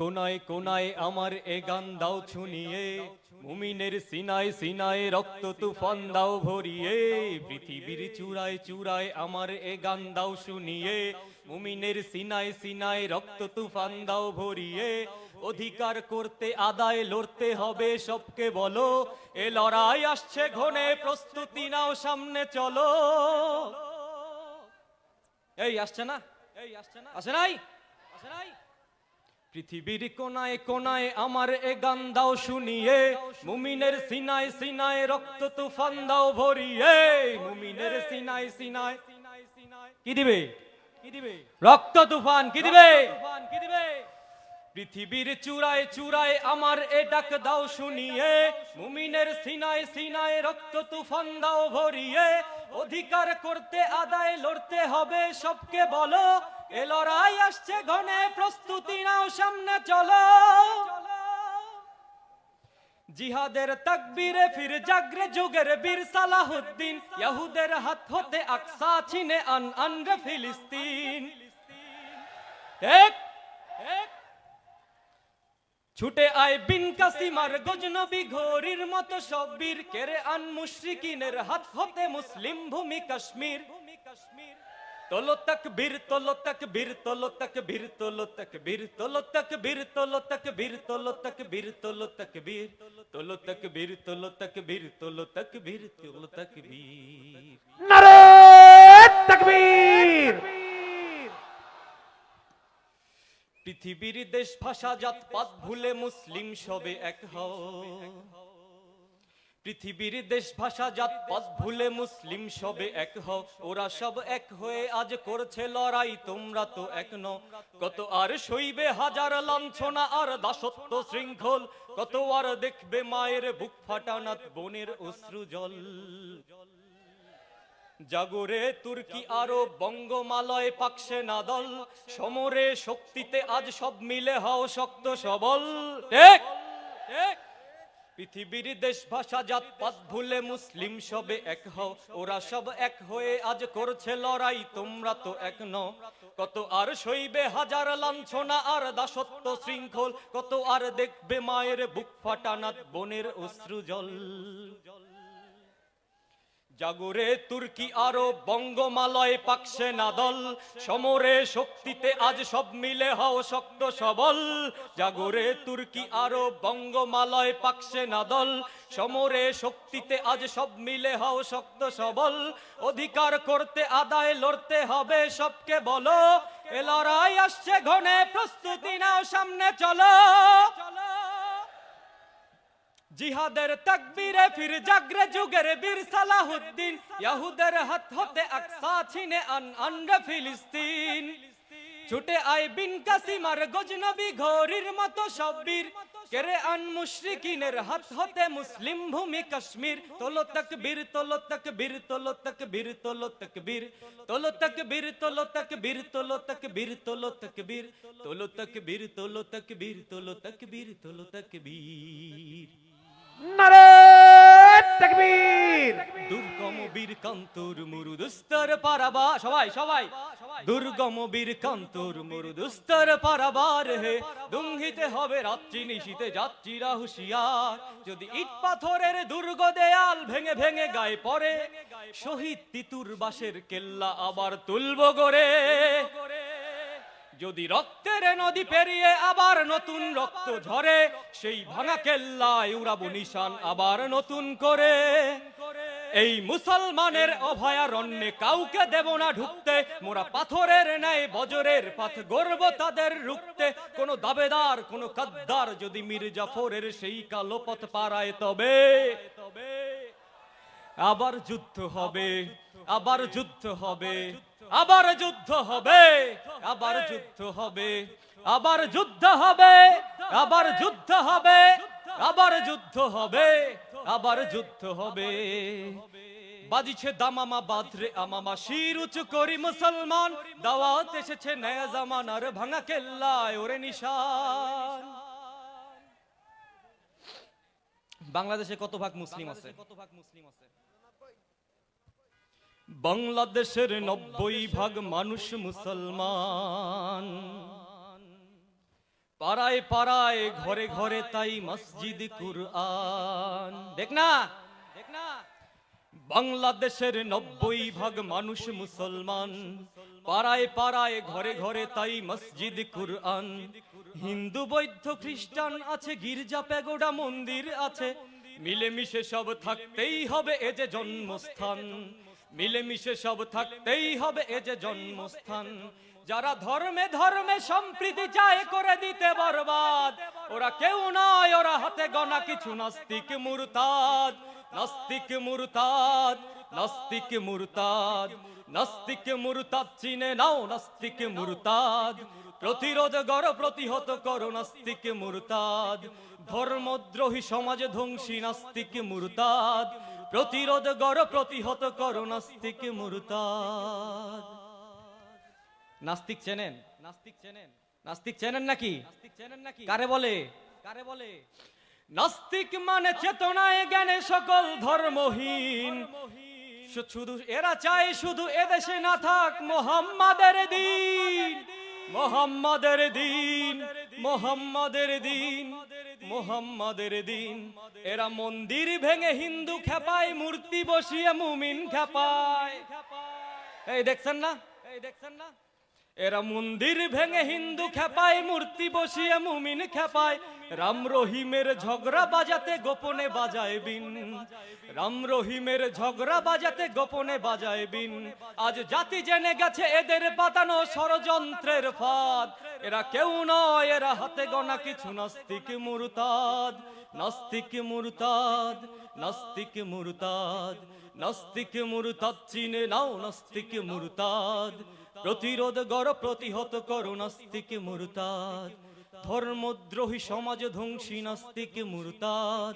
কোনায় কোনায় আমার এ গান দাও ছুনিয়ে, মুমিনের সিনায় সিনায় রক্ত তুফান দাও ভরিয়ে, পৃথিবীর চূড়ায় চূড়ায় আমার এ গান দাও শুনিয়ে, মুমিনের সিনায় সিনায় রক্ত তুফান দাও ভরিয়ে, অধিকার করতে, আদায় লড়তে হবে সবকে বলো, এ লড়াই আসছে ঘনে, প্রস্তুতি নাও সামনে চলো। এই, আসছে না? এই আসছে না আসে নাই? আসে নাই? পৃথিবীর কোনায় কোনায় আমার এ গান দাও শুনিয়ে, মুমিনের সিনাই সিনায় রক্ত তুফান দাও ভরিয়ে, মুমিনের সিনাই সিনাই কি দিবে? কি দিবে? রক্ত তুফান, কি দিবে? কি দিবে? পৃথিবীর চূড়ায় চূড়ায় আমার এ ডাক দাও শুনিয়ে, মুমিনের সিনায় সিনায় রক্ত তুফান দাও ভরিয়ে, অধিকার করতে, আদায় লড়তে হবে সবকে বলো, এ লড়াই আসছে ঘনে, প্রস্তুতি নাও সামনে, চলো। জিহাদের তাকবীরে ফির জাগরে যুগের বীর সালাহুদ্দিন, ইয়াহুদের হাত হতে আকসা ছিনে আন আন ফিলিস্তিন। এক এক ছুটে আয় বিন কাসিমার গজনবী ঘোরির মতো সব বীর কেরে আন মুশরিকিনের হাত হতে মুসলিম ভূমি কাশ্মীর তোলো তক বীর তোলো তক বীর তোলো তক বীর তোলো তক বীর তোলো তক বীর তোলো তক বীর তোলো তক বীর তোলো তক বীর তোলো তক বীর তোলো তক বীর তোলো তক বীর তোলো তক বীর নারে তাকবীর পৃথিবীর দেশ ভাষা জাত পাত ভুলে মুসলিম সবে এক হও। পৃথিবীর দেশ ভাষা জাত পাত ভুলে মুসলিম সবে এক হও। ওরা সব এক হয়ে আজ করছে লড়াই, তোমরা তো এক ন কত আর সইবে হাজার লাঞ্ছনা আর দাসত্ব শৃঙ্খল, কত আর দেখবে মায়ের বুক ফাটানাত বোনের অশ্রু জল। জাগরে তুর্কি আরও বঙ্গমালয় পাকসে নাদল, সমরে শক্তিতে আজ সব মিলে হও শক্ত সবল। পৃথিবীর দেশ ভাষা জাত পাত ভুলে মুসলিম সবে এক হও, ওরা সব এক হয়ে আজ করছে লড়াই, তোমরা তো এক নও। কত আর সইবে হাজার লাঞ্ছনা, আর দাসত্ব শৃঙ্খল, কত আর দেখবে মায়ের বুক ফাটানাত বনের অশ্রু জল। জাগরে তুর্কি আরও বঙ্গমালয় পাকসে নাদল। সমরে শক্তিতে আজ সব মিলে হও শক্ত সবল। জাগরে তুর্কি আরও বঙ্গমালয় পাকসে নাদল। সমরে শক্তিতে আজ সব মিলে হও শক্ত সবল। অধিকার করতে, আদায় লড়তে হবে সবকে বলো। এ লড়াই আসছে ঘনে, প্রস্তুতি নাও সামনে, চলো। জিহাদের তাকবীরে ফির জাগরে যুগের বীর সালাহুদ্দিন ইয়াহুদের হাত হতে আকসা ছিনে আন আন রে ফিলিস্তিন ছুটে আয় বিন কাসিমার গজনবী ঘোরির মতো সব বীর কেরে আন মুশরিকিনের হাত হতে মুসলিম ভূমি কাশ্মীর তোলো তাকবীর তোলো তাকবীর তোলো তাকবীর তোলো তাকবীর তোলো তাকবীর তোলো তাকবীর তোলো তাকবীর তোলো তাকবীর তোলো তাকবীর তোলো তাকবীর তোলো তাকবীর তোলো তাকবীর নারে তাকবীর দুর্গম বীর কান্তর মুরুদুস্তর পারাবা সবাই দুঙ্গিতে হবে নিশীতে যদি ইট পাথরের দুর্গ দেয়াল ভেঙে ভেঙে গায়ে পড়ে, শহীদ তিতুর বাসের কেল্লা আবার তুলব গড়ে। যদি রক্তের নদী পেরিয়ে আবার নতুন রক্ত ঝরে, সেই ভাঙা কেল্লায় উড়াবো নিশান আবার নতুন করে। এই মুসলমানের অভয়ারণ্যে কাউকে দেব না ঢুকতে, মোরা পাথরের ন্যায় বজরের পাথ গর্ব তাদের রুখতে। কোন দাবেদার, কোন কাদ্দার যদি মীর জাফরের সেই কালো পথ পারায় তবে তবে আবার যুদ্ধ হবে আবার যুদ্ধ হবে আবার যুদ্ধ হবে আবার যুদ্ধ হবে আবার যুদ্ধ হবে আবার যুদ্ধ হবে আবার যুদ্ধ হবে আবার যুদ্ধ হবে বাজিছে দামামা বাদরে আমামা শির উঁচু করি মুসলমান দাওয়াত এসেছে নয়া জামানার ভাঙা কেল্লায় ওরে নিশান বাংলাদেশে কত ভাগ মুসলিম আছে কত ভাগ মুসলিম আছে বাংলাদেশের নব্বই ভাগ মানুষ মুসলমান। পাড়ায় পাড়ায়, ঘরে ঘরে তাই মসজিদ কুরআন। দেখ না? বাংলাদেশের নব্বই ভাগ মানুষ মুসলমান। পাড়ায় পাড়ায়, ঘরে ঘরে তাই মসজিদ কুরআন। হিন্দু, বৌদ্ধ, খ্রিস্টান আছে, গির্জা, প্যাগোডা, মন্দির আছে। মিলেমিশে সব থাকতেই হবে এ যে জন্মস্থান। মিলেমিশে সব থাকতেই হবে এ যে জন্মস্থান। যারা ধর্মে ধর্মে সম্প্রীতি চায় করে দিতে বরবাদ। ওরা কেউ নয়, ওরা হাতে গনা কিছু নাস্তিক মুরতাদ। নাস্তিক মুরতাদ নাস্তিক মুরতাদ। নাস্তিক মুরতাদ চিনে নাও, নাস্তিক মুরতাদ। প্রতিরোধ গর প্রতিহত করো, নাস্তিক মুরতাদ। ধর্মদ্রোহী সমাজ ধ্বংসী, নাস্তিক মুরতাদ। প্রতিরোধ গর প্রতিহত করো, নাস্তিক মুরতাদ। নাস্তিক চেনেন? নাস্তিক চেনেন? নাস্তিক চেনেন নাকি? নাস্তিক চেনেন নাকি? কারে বলে? কারে বলে? নাস্তিক মানে চেতনায় জ্ঞানে সকল ধর্মহীন। শুধু এরা চায় শুধু এদেশে না থাক, মোহাম্মদের দিন। মোহাম্মদের দিন মোহাম্মদের দিন মোহাম্মদের দিন। এরা মন্দির ভেঙে হিন্দু খেপায়, মূর্তি বসিয়ে মুমিন খেপায়। এই দেখছেন না? এই দেখছেন না এরা মন্দির ভেঙে হিন্দু খেপায়, মূর্তি বসিয়ে মুমিন খেপায়। রাম রহিমের ঝগড়া বাজাতে গোপনে বাজায় বিন। রাম রহিমের ঝগড়া বাজাতে গোপনে বাজায় বিন। আজ জাতি জেনে গেছে এদের পাতানো ষড়যন্ত্রের ফাঁদ। এরা কেউ নয়, এরা হাতে গনা কিছু নাস্তিক মুরতাদ। নাস্তিক মুরতাদ নাস্তিক মুরতাদ। নাস্তিক মুরতাদ চিনে নাও, নাস্তিক মুরতাদ। প্রতিরোধ গর প্রতিহত করো, নাস্তিক মুরতাদ। ধর্মদ্রোহী সমাজ ধ্বংসী, নাস্তিক মুরতাদ।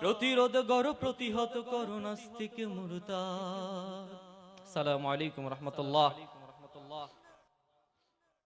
প্রতিরোধ গর প্রতিহত করো, নাস্তিক মুরতাদ। সালামু আলাইকুম রহমতুল্লাহ।